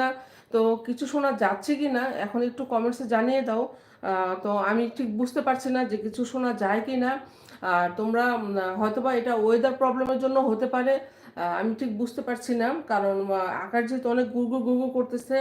না, তো কিছু শোনা যাচ্ছে কি না, এখন একটু কমেন্টসে জানিয়ে দাও। তো আমি ঠিক বুঝতে পারছি না যে কিছু শোনা যায় কি না। আর তোমরা হয়তোবা এটা ওয়েদার প্রবলেমের জন্য হতে পারে। আমি ঠিক বুঝতে পারছি না, কারণ আকার যেহেতু অনেক গুগু গুগু করতেছে,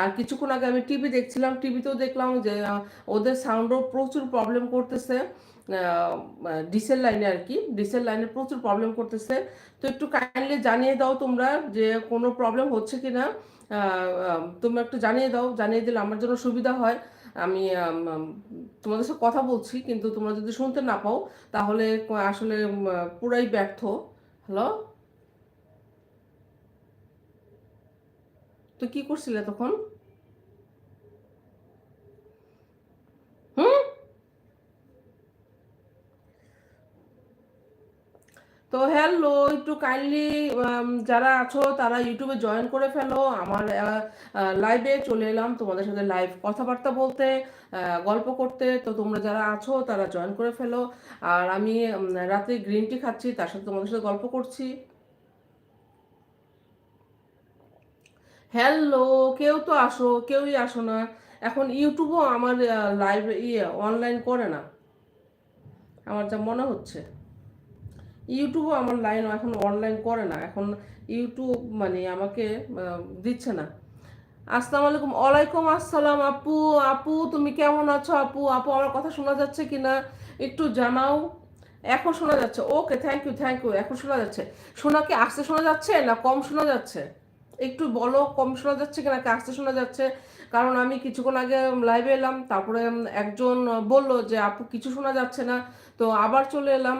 আর কিছুক্ষণ আগে আমি টিভি দেখছিলাম টিভিতেও দেখলাম যে ওদের সাউন্ডও প্রচুর প্রবলেম করতেছে। ডিসেল লাইনে আর কি ডিসেল লাইনে প্রচুর প্রবলেম করতেছে। তো একটু কাইন্ডলি জানিয়ে দাও তোমরা যে কোনো প্রবলেম হচ্ছে কি না। তোমরা একটু জানিয়ে দাও, জানিয়ে দিলে আমার জন্য সুবিধা হয়। আমি তোমাদের সাথে কথা বলছি, কিন্তু তোমরা যদি শুনতে না পাও, তাহলে আসলে পুরাই ব্যর্থ। হ্যালো? তো কি করছিলে তখন? তো হ্যালো একটু কাইন্ডলি যারা আছো, তারা ইউটিউবে জয়েন করে ফেলো। আমার লাইভে চলে এলাম তোমাদের সাথে লাইভ কথাবার্তা বলতে গল্প করতে। তো তোমরা যারা আছো, তারা জয়েন করে ফেলো। আর আমি রাতে গ্রিন টি খাচ্ছি, তার সাথে তোমাদের সাথে গল্প করছি। হ্যালো কেউ তো আসো, কেউই আসো না। এখন ইউটিউবও আমার লাইভ ইয়ে অনলাইন করে না। আমার যা মনে হচ্ছে। ইউটিউবও আমার লাইন এখন অনলাইন করে না, এখন ইউটিউব মানে আমাকে দিচ্ছে না। আসসালামু আলাইকুম, ওয়ালাইকুম আসসালাম আপু আপু তুমি কেমন আছো আপু? আপু, আমার কথা শোনা যাচ্ছে কি না একটু জানাও। এখন শোনা যাচ্ছে। Okay thank you thank you এখন শোনা যাচ্ছে। শোনা কি আসতে শোনা যাচ্ছে না কম শোনা যাচ্ছে? একটু বলো, কম শোনা যাচ্ছে কিনা আসতে শোনা যাচ্ছে? কারণ আমি কিছুক্ষণ আগে লাইভে এলাম, তারপরে একজন বলল যে, আপু, কিছু শোনা যাচ্ছে না। তো আবার চলে এলাম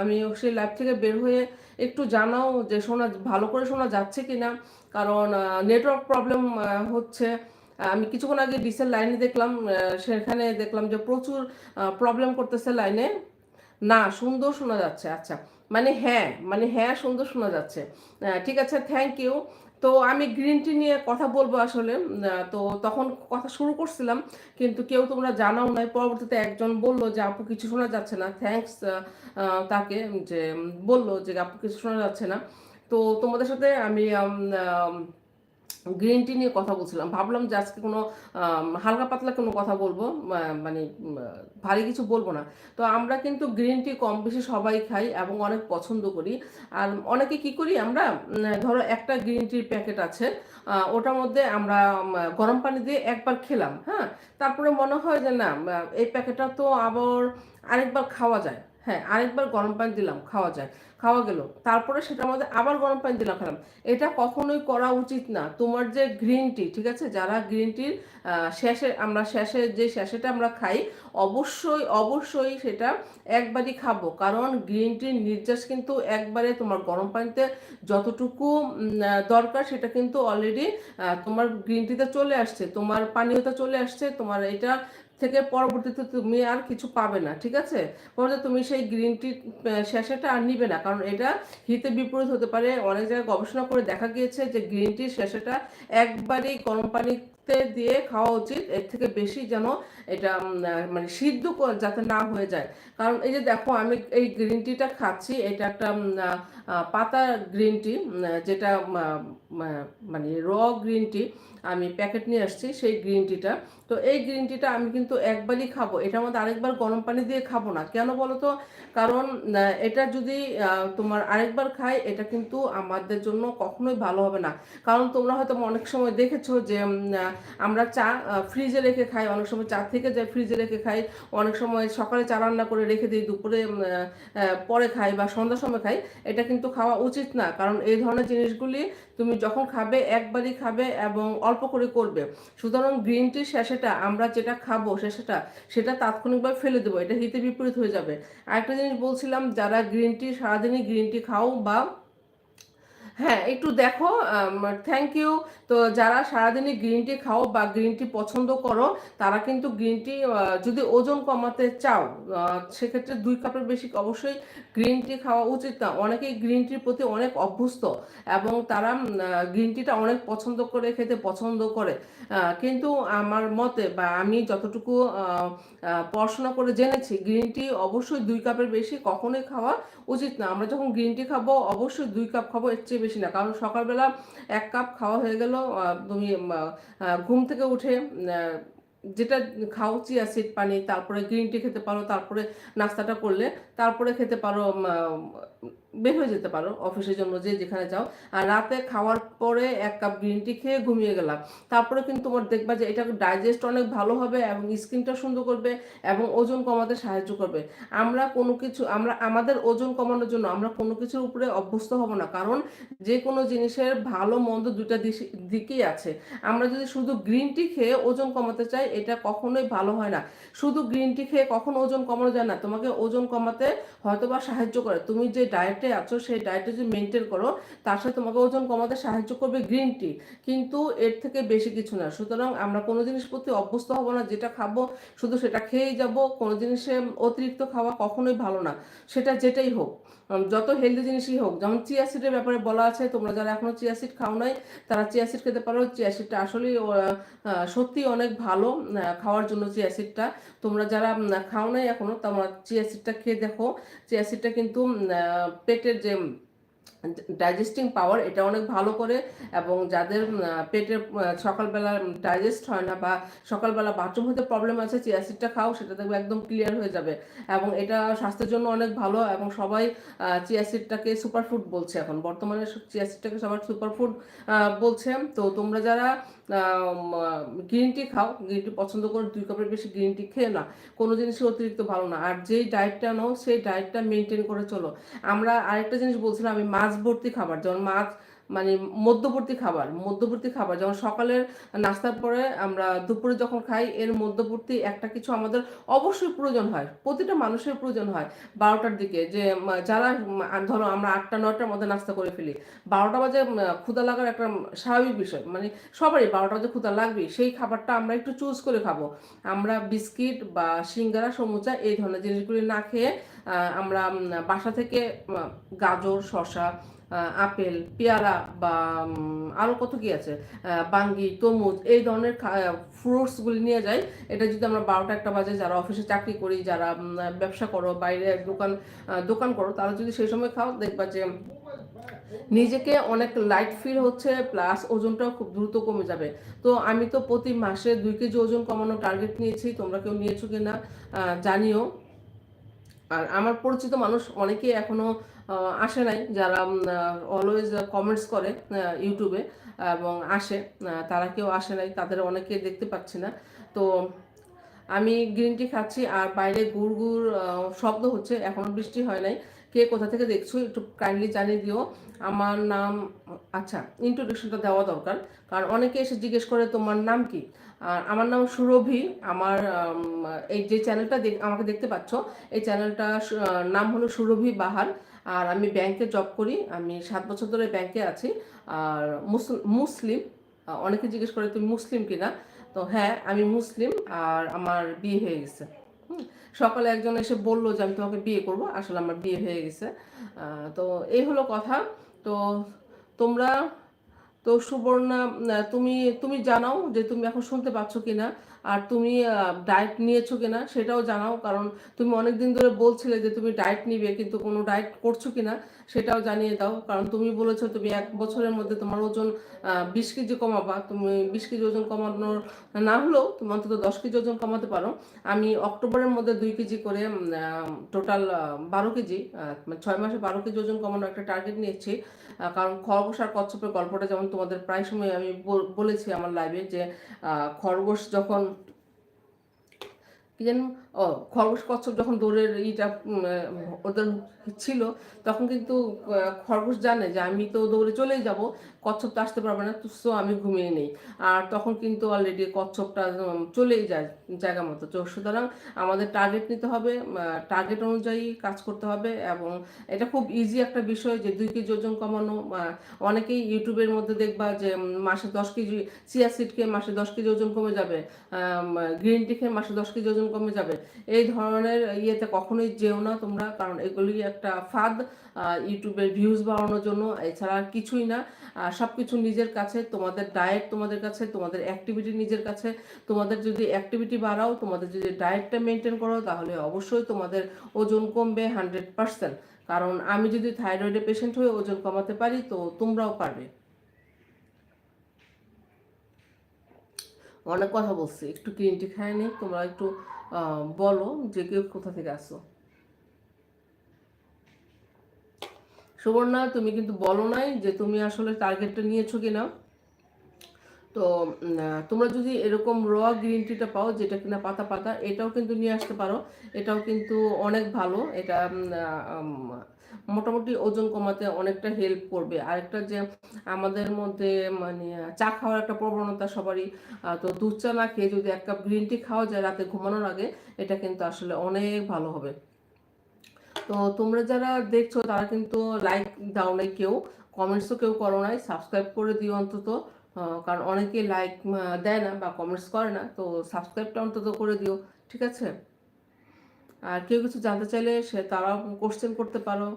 আমি সেই লাইভ থেকে বের হয়ে একটু জানাও যে, শোনা, ভালো করে শোনা যাচ্ছে কি না কারণ নেটওয়ার্ক প্রবলেম হচ্ছে আমি কিছুক্ষণ আগে ডিসের লাইনে দেখলাম সেখানে দেখলাম যে, প্রচুর প্রবলেম করতেছে লাইনে না, সুন্দর শোনা যাচ্ছে আচ্ছা। মানে হ্যাঁ মানে হ্যাঁ সুন্দর শোনা যাচ্ছে। ঠিক আছে থ্যাংক ইউ তো আমি গ্রিন টি নিয়ে কথা বলব আসলে তো তখন কথা শুরু করছিলাম, কিন্তু কেউ তোমরা জানাও নাই। পরবর্তীতে একজন বলল যে, আপু, কিছু শোনা যাচ্ছে না। থ্যাংকস তাকে যে বলল যে, আপু, কিছু শোনা যাচ্ছে না। তো তোমাদের সাথে আমি গ্রিন টি নিয়ে কথা বলছিলাম। ভাবলাম যে আজকে কোনো হালকা পাতলা কোনো কথা বলব মানে ভারী কিছু বলব না। তো আমরা কিন্তু গ্রিন টি কম বেশি সবাই খাই এবং অনেক পছন্দ করি। আর অনেকে কি করি আমরা ধরো একটা গ্রিন টির প্যাকেট আছে ওটার মধ্যে আমরা গরম পানি দিয়ে একবার খেলাম হ্যাঁ? তারপরে মনে হয় যে না এই প্যাকেটটা তো আবার আরেকবার খাওয়া যায়। হ্যাঁ আরেকবার গরম পানি দিলাম, খাওয়া যায়। খাওয়া গেল। তারপরে সেটার মধ্যে আবার গরম পানি দিলাম, খেলাম। এটা কখনোই করা উচিত না। তোমার যে গ্রিন টি ঠিক আছে? যারা গ্রিন টির শেষে আমরা শেষে যে শেষেটা আমরা খাই, অবশ্যই অবশ্যই সেটা একবারই খাব। কারণ গ্রিন টির নির্যাস কিন্তু একবারে তোমার গরম পানিতে যতটুকু দরকার সেটা কিন্তু অলরেডি তোমার গ্রিন টিতে চলে আসছে। তোমার পানীয়তে চলে আসছে। তোমার এটা থেকে পরবর্তীতে তুমি আর কিছু পাবে না, ঠিক আছে? পরে তুমি সেই গ্রিন টি শেষেটা আর নিবে না, কারণ এটা হিতে বিপরীত হতে পারে। অনেক জায়গায় গবেষণা করে দেখা গিয়েছে যে গ্রিন টির শেষেটা একবারেই গরম পানি দিয়ে খাওয়া উচিত। এর থেকে বেশি যেন এটা মানে সিদ্ধ যাতে না হয়ে যায়। কারণ এই যে দেখো, আমি এই গ্রিন টিটা খাচ্ছি, এটা একটা পাতা গ্রিন টি যেটা মানে র গ্রিন টি আমি প্যাকেট নিয়ে আসছি সেই গ্রিন টিটা তো এই গ্রিন টিটা আমি কিন্তু একবারই খাব। এটার মধ্যে আরেকবার গরম পানি দিয়ে খাব না। কেন বলো তো কারণ এটা যদি তোমার আরেকবার খাই, এটা কিন্তু আমাদের জন্য কখনোই ভালো হবে না। কারণ তোমরা হয়তো অনেক সময় দেখেছ যে আমরা চা ফ্রিজে রেখে খাই, অনেক সময় চা থেকে যায় ফ্রিজে রেখে খাই, অনেক সময় সকালে চা রান্না করে রেখে দিই, দুপুরে পরে খাই বা সন্ধ্যার সময় খাই, এটা কিন্তু খাওয়া উচিত না। কারণ এই ধরনের জিনিসগুলি তুমি যখন খাবে, একবারই খাবে এবং অল্প করে করবে। সুতরাং গ্রিন টির শেষেটা, আমরা যেটা খাব শেষেটা, সেটা তাৎক্ষণিকভাবে ফেলে দেবো, এটা হিতে বিপরীত হয়ে যাবে। আরেকটা জিনিস বলছিলাম, যারা গ্রিন টি সারাদিনই গ্রিন টি খাও বা হ্যাঁ একটু দেখো থ্যাংক ইউ তো যারা সারাদিনই গ্রিন টি খাও বা গ্রিন টি পছন্দ করো, তারা কিন্তু গ্রিন টি যদি ওজন কমাতে চাও সেক্ষেত্রে দুই কাপের বেশি অবশ্যই গ্রিন টি খাওয়া উচিত না। অনেকেই গ্রিন টির প্রতি অনেক অভ্যস্ত এবং তারা গ্রিন টিটা অনেক পছন্দ করে, খেতে পছন্দ করে। কিন্তু আমার মতে বা আমি যতটুকু পড়াশোনা করে জেনেছি গ্রিন টি অবশ্যই দুই কাপের বেশি কখনোই খাওয়া উচিত না। আমরা যখন গ্রিন টি খাব, অবশ্যই দুই কাপ খাব, এর চেয়ে বেশি না। কারণ সকালবেলা এক কাপ খাওয়া হয়ে গেল তুমি ঘুম থেকে উঠে যেটা খাও চিয়া সিড পানি, তারপরে গ্রিন টি খেতে পারো, তারপরে নাস্তাটা করলে, তারপরে খেতে পারো বের হয়ে যেতে পারো অফিসের জন্য, যে যেখানে যাও। আর রাতে খাওয়ার পরে এক কাপ গ্রিন টি খেয়ে ঘুমিয়ে গেলাম। তারপরে কিন্তু তোমার দেখবা যে এটা ডাইজেস্ট অনেক ভালো হবে এবং স্কিনটা সুন্দর করবে এবং ওজন কমাতে সাহায্য করবে। আমরা কোনো কিছু, আমরা, আমাদের ওজন কমানোর জন্য আমরা কোনো কিছুর উপরে অভ্যস্ত হব না। কারণ যে কোনো জিনিসের ভালো, মন্দ দুটা দিকেই আছে। আমরা যদি শুধু গ্রিন টি খেয়ে ওজন কমাতে চাই এটা কখনোই ভালো হয় না। শুধু গ্রিন টি খেয়ে কখনো ওজন কমানো যায় না। তোমাকে ওজন কমাতে হয়তো বা সাহায্য করে। তুমি যে ডায়েটে আছো, সেই ডায়েটে যদি মেনটেন করো, তার সাথে তোমাকে ওজন কমাতে সাহায্য করবে গ্রিন টি কিন্তু এর থেকে বেশি কিছু না। সুতরাং আমরা কোনো জিনিস প্রতি অভ্যস্ত হব না। যেটা খাব, শুধু সেটা খেয়েই যাব। কোনো জিনিসে অতিরিক্ত খাওয়া কখনোই ভালো না। সেটা যেটাই হোক। যত হেলদি জিনিসই হোক, যেমন চিয়া সিডের ব্যাপারে বলা আছে, তোমরা যারা এখনও চিয়া সিড খাও নাই, তারা চিয়া সিড খেতে পারো। চিয়া সিডটা আসলেই সত্যি অনেক ভালো খাওয়ার জন্য চিয়া সিডটা তোমরা যারা খাও নাই এখনও তোমরা চিয়া সিডটা খেয়ে দেখো। চিয়া সিডটা কিন্তু পেটের যে ডাইজেস্টিং পাওয়ার এটা অনেক ভালো করে, এবং যাদের পেটের সকালবেলা ডাইজেস্ট হয় না বা সকালবেলা বাথরুম হতে প্রবলেম আছে, চিয়া সিডটা খাও, সেটা দেখবে একদম ক্লিয়ার হয়ে যাবে। এবং এটা স্বাস্থ্যের জন্য অনেক ভালো, এবং সবাই চিয়া সিডটাকে সুপারফুড বলছে এখন। বর্তমানে চিয়া সিডটাকে সবার সুপারফুড বলছে। তো তোমরা যারা গ্রিন টি খাও গ্রিন টি পছন্দ করো, দুই কাপের বেশি গ্রিন টি খেয়ে না কোনো জিনিসই অতিরিক্ত ভালো না। আর যেই ডায়েটটা নাও, সেই ডায়েটটা মেনটেন করে চলো। আমরা আরেকটা জিনিস বলছিলাম, আমি মাছ ভর্তি খাবার যেমন মাছ মানে মধ্যবর্তী খাবার মধ্যবর্তী খাবার। যেমন সকালের নাস্তার পরে আমরা দুপুরে যখন খাই এর মধ্যবর্তী একটা কিছু আমাদের অবশ্যই প্রয়োজন হয়। প্রতিটা মানুষের প্রয়োজন হয় বারোটার দিকে। যে যারা ধরো আমরা আটটা নয়টার মধ্যে নাস্তা করে ফেলি বারোটা বাজে ক্ষুধা লাগার একটা স্বাভাবিক বিষয়। মানে সবারই বারোটা বাজে ক্ষুধা লাগবে সেই খাবারটা আমরা একটু চুজ করে খাব। আমরা বিস্কিট বা সিঙ্গারা সমুচা এই ধরনের জিনিসগুলি না খেয়ে আমরা বাসা থেকে গাজর আহ, আপেল পেয়ারা বা উম, আরও কত কি আছে? বাঙ্গি তরমুজ এই ধরনের ফ্রুটসগুলি নিয়ে যাই। এটা যদি আমরা বারোটা একটা বাজে যারা অফিসে চাকরি করি যারা ব্যবসা করো বাইরে দোকান দোকান করো তারা যদি সেই সময় খাও দেখবা যে নিজেকে অনেক লাইট ফিল হচ্ছে প্লাস ওজনটাও খুব দ্রুত কমে যাবে। তো আমি তো প্রতি মাসে দুই কেজি ওজন কমানোর টার্গেট নিয়েছি তোমরা কেউ নিয়েছো কিনা আহ, জানিও। আর আমার পরিচিত মানুষ অনেকেই এখনও আহ, আসে নাই যারা অলওয়েজ কমেন্টস করে ইউটিউবে এবং আসে তারা কেউ আসে নাই তাদের অনেকে দেখতে পাচ্ছি না। তো আমি গ্রিন টি খাচ্ছি আর বাইরে গুড় গুড় শব্দ হচ্ছে এখনও বৃষ্টি হয় নাই। কে কোথা থেকে দেখছ একটু কাইন্ডলি জানিয়ে দিও। আমার নাম আচ্ছা ইন্ট্রোডাকশনটা দেওয়া দরকার। কারণ অনেকে এসে জিজ্ঞেস করে তোমার নাম কি? আমার নাম সুরভি, আমার এই যে চ্যানেলটা আমাকে দেখতে পাচ্ছ, এই চ্যানেলটা নাম হলো সুরভি বাহার। আর আমি ব্যাংকে জব করি, আমি সাত বছর ধরে ব্যাংকে আছি। আর মুসল- মুসলিম অনেকে জিজ্ঞেস করে তুমি মুসলিম কিনা? তো হ্যাঁ আমি মুসলিম, আর আমার বিয়ে হয়ে গেছে। সকালে একজন এসে বলল যে আমি তোমাকে বিয়ে করব, আসলে আমার বিয়ে হয়ে গেছে। তো এই হলো কথা। তো তোমরা তো সুবর্ণা তুমি তুমি জানাও যে তুমি এখন শুনতে পাচ্ছ কিনা, আর তুমি ডায়েট নিয়েছো কিনা সেটাও জানাও, কারণ তুমি অনেক দিন ধরে বলছিলে যে তুমি ডায়েট নিবে, কিন্তু কোনো ডায়েট করছ কিনা সেটাও জানিয়ে দাও, কারণ তুমি বলেছ তুমি এক বছরের মধ্যে তোমার ওজন বিশ কেজি কমাবা, তুমি বিশ কেজি ওজন কমানোর না হলেও তুমি অন্তত দশ কেজি ওজন কমাতে পারো। আমি অক্টোবরের মধ্যে দুই কেজি করে টোটাল বারো কেজি মানে ছয় মাসে বারো কেজি ওজন কমানোর একটা টার্গেট নিয়েছি কারণ খরগোশ আর কচ্ছপের গল্পটা যেমন তোমাদের প্রায় সময় আমি বলেছি আমার লাইভে যে খরগোশ যখন কি যেন খরগোশ কচ্ছপ যখন দৌড়ের ইটা ওদের ছিল, তখন কিন্তু খরগোশ জানে যে আমি তো দৌড়ে চলেই যাব, কচ্ছপ তো আসতে পারবে না, তো আমি ঘুমিয়ে নেই। আর তখন কিন্তু অলরেডি কচ্ছপটা চলেই যায় জায়গা মতো। তো সুতরাং আমাদের টার্গেট নিতে হবে টার্গেট অনুযায়ী কাজ করতে হবে এবং এটা খুব ইজি একটা বিষয় যে দুই কেজি ওজন কমানো অনেকেই ইউটিউবের মধ্যে দেখবা যে মাসে দশ কেজি চিয়া সিড খেয়ে মাসে দশ কেজি ওজন কমে যাবে গ্রিন টি খেয়ে মাসে দশ কেজি ওজন কমে যাবে। এই ধরনের ইয়েতে কখনোই যেও না তোমরা, কারণ এগুলি একটা ফাঁদ ইউটিউবের ভিউজ বাড়ানোর জন্য। এছাড়া কিছুই না। সব কিছু নিজের কাছে, তোমাদের ডায়েট তোমাদের কাছে, তোমাদের অ্যাক্টিভিটি নিজের কাছে। তোমাদের যদি অ্যাক্টিভিটি বাড়াও, তোমাদের যদি ডায়েটটা মেনটেন করো তাহলে অবশ্যই তোমাদের ওজন কমবে হান্ড্রেড পার্সেন্ট কারণ আমি যদি থাইরয়েডের পেশেন্ট হয়ে ওজন কমাতে পারি, তো তোমরাও পারবে। অনেক কথা বলছি, একটু গ্রিন টি খায় নি, তোমরা একটু বলো যে কেউ কোথা থেকে আসো। সুবর্ণা, তুমি কিন্তু বলো নাই যে তুমি আসলে টার্গেটটা নিয়েছো কিনা। তো তোমরা যদি এরকম র গ্রিন টিটা পাও যেটা কিনা পাতা পাতা, এটাও কিন্তু নিয়ে আসতে পারো। এটাও কিন্তু অনেক ভালো। এটা মোটামুটি ওজন কমাতে অনেকটা হেল্প করবে। আরেকটা যে আমাদের মধ্যে মানে চা খাওয়ার একটা প্রবণতা সবারই তো দুধ চা না খেয়ে যদি এক কাপ গ্রিন টি খাওয়া যায় রাতে ঘুমানোর আগে, এটা কিন্তু আসলে অনেক ভালো হবে। তো তোমরা যারা দেখছ তারা কিন্তু লাইক দাও নাই কেউ কমেন্টসও কেউ করো নাই সাবস্ক্রাইব করে দিও অন্তত কারণ অনেকে লাইক দেয় না বা কমেন্টস করে না, তো সাবস্ক্রাইবটা অন্তত করে দিও, ঠিক আছে? আর কেউ কিছু জানতে চাইলে সে তারাও কোশ্চেন করতে পারো,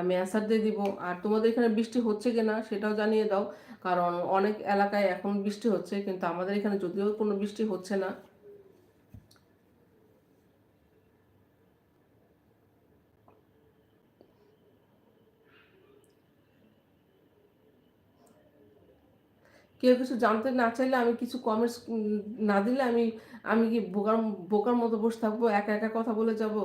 আমি অ্যান্সার দিয়ে দিব। আর তোমাদের এখানে বৃষ্টি হচ্ছে কিনা সেটাও জানিয়ে দাও, কারণ অনেক এলাকায় এখন বৃষ্টি হচ্ছে, কিন্তু আমাদের এখানে যদিও কোনো বৃষ্টি হচ্ছে না। কেউ কিছু জানতে না চাইলে আমি কিছু কমেন্টস না দিলে আমি আমি কি বোকার বোকার মতো বসে থাকব, একা একা কথা বলে যাব?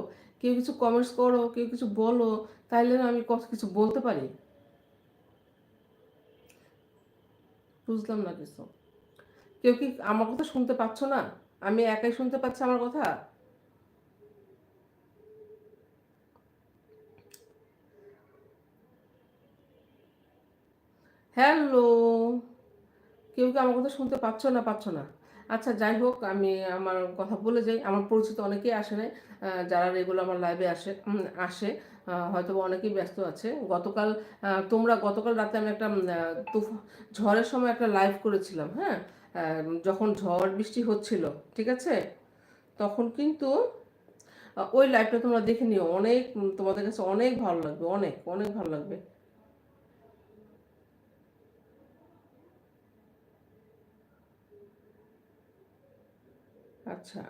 কেউ কিছু কমেন্টস করো, কেউ কিছু বলো, তাইলে না আমি কত কিছু বলতে পারি। বুঝলাম না কিছু। কেউ কি আমার কথা শুনতে পাচ্ছ না? আমি একাই শুনতে পাচ্ছি আমার কথা হ্যালো কেউ কি আমার কথা শুনতে পাচ্ছ না পাচ্ছ না। আচ্ছা যাই হোক আমি আমার কথা বলে যাই। আমার পরিচিত অনেকেই আসে আহ, যারা রেগুলার আমার লাইভে আসে আসে হয়তো অনেকেই ব্যস্ত আছে। গতকাল তোমরা গতকাল রাতে আমি একটা ঝড়ের সময় একটা লাইভ করেছিলাম হ্যাঁ? যখন ঝড় বৃষ্টি হচ্ছিল ঠিক আছে? তখন কিন্তু ওই লাইভটা তোমরা দেখে নিও। অনেক তোমাদের কাছে অনেক ভালো লাগবে অনেক অনেক ভালো লাগবে। আচ্ছা।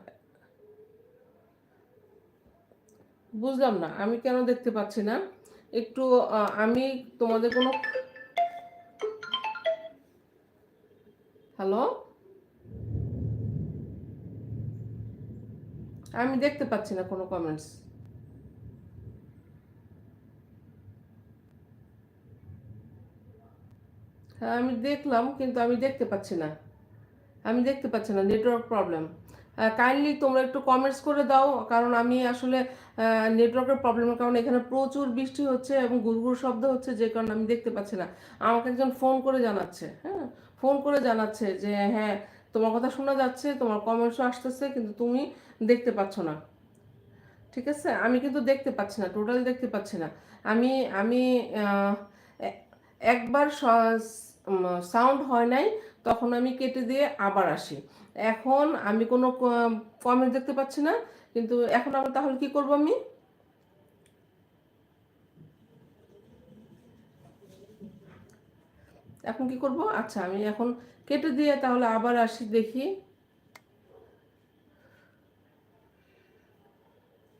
বুঝলাম না, আমি কেন দেখতে পাচ্ছি না? একটু আমি তোমাদের কোনো হ্যালো? আমি দেখতে পাচ্ছি না কোনো কমেন্টস হ্যাঁ আমি দেখলাম, কিন্তু আমি দেখতে পাচ্ছি না। আমি দেখতে পাচ্ছি না নেটওয়ার্ক প্রবলেম কাইন্ডলি তোমরা একটু কমেন্টস করে দাও, কারণ আমি আসলে নেটওয়ার্কের প্রবলেমের কারণে এখানে প্রচুর বৃষ্টি হচ্ছে এবং গুড়গুড় শব্দ হচ্ছে, যে কারণে আমি দেখতে পাচ্ছি না। আমাকে একজন ফোন করে জানাচ্ছে হ্যাঁ? ফোন করে জানাচ্ছে যে হ্যাঁ তোমার কথা শোনা যাচ্ছে, তোমার কমেন্টসও আসতেছে, কিন্তু তুমি দেখতে পাচ্ছ না। ঠিক আছে? আমি কিন্তু দেখতে পাচ্ছি না টোটালি দেখতে পাচ্ছি না। আমি আমি একবার সাউন্ড হয় নাই, তখন আমি কেটে দিয়ে আবার আসি। এখন আমি কোনো কমেন্ট দেখতে পাচ্ছি না, কিন্তু এখন আমরা তাহলে কি করব আমি? এখন কি করব? আচ্ছা আমি এখন কেটে দিয়ে তাহলে আবার আসি দেখি।